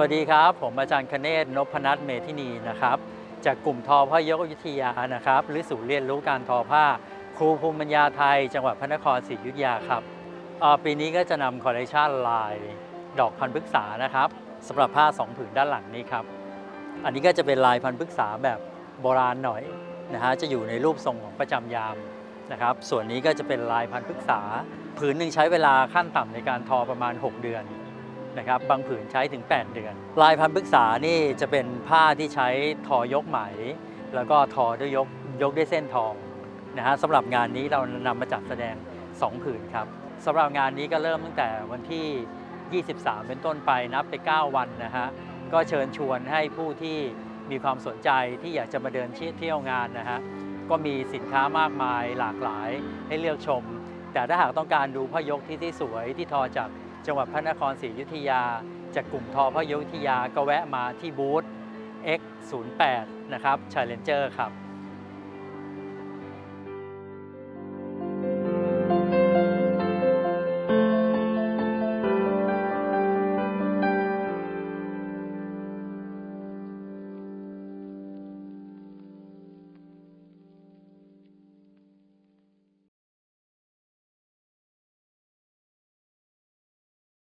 วัสดีครับ ผมอาจารย์คเนศนพนัทเมธินีนะครับ จากกลุ่มทอพยกอยุธยานะครับ หรือศูนย์เรียนรู้การทอผ้า ครูภูมิปัญญาไทย จังหวัดพระนครศรีอยุธยาครับปีนี้ก็จะนำคอลเลคชันลาย ดอกพันธุ์พฤกษานะครับสำหรับผ้าสองผืนด้านหลังนี้ครับ อันนี้ก็จะเป็นลายพันธุ์พฤกษาแบบโบราณหน่อยนะฮะจะอยู่ในรูปทรงของประจำยามนะครับ ส่วนนี้ก็จะเป็นลายพันธุ์พฤกษา ผืนหนึ่งใช้เวลาขั้นต่ำในการทอประมาณ 6 เดือน นะครับ บางผืนใช้ถึง 8 เดือน ลายพันธุ์พฤกษานี่จะเป็นผ้าที่ใช้ทอยกไหม แล้วก็ทอด้วยยกยกด้วยเส้นทองนะฮะสำหรับงานนี้เรานำมาจัดแสดง 2 ผืนครับสำหรับงานนี้ก็เริ่มตั้งแต่วันที่ 23 เป็นต้นไปนับไป 9 วันนะฮะก็เชิญชวนให้ผู้ที่มีความสนใจที่อยากจะมาเดินเที่ยวงานนะฮะก็มีสินค้ามากมายหลากหลายให้เลือกชม แต่ถ้าหากต้องการดูพยกที่ที่สวยที่ทอจาก จังหวัดพระนครศรีอยุธยา จากกลุ่มทอพระยุธยาก็แวะมาที่บูธ X08 นะครับ Challenger ครับ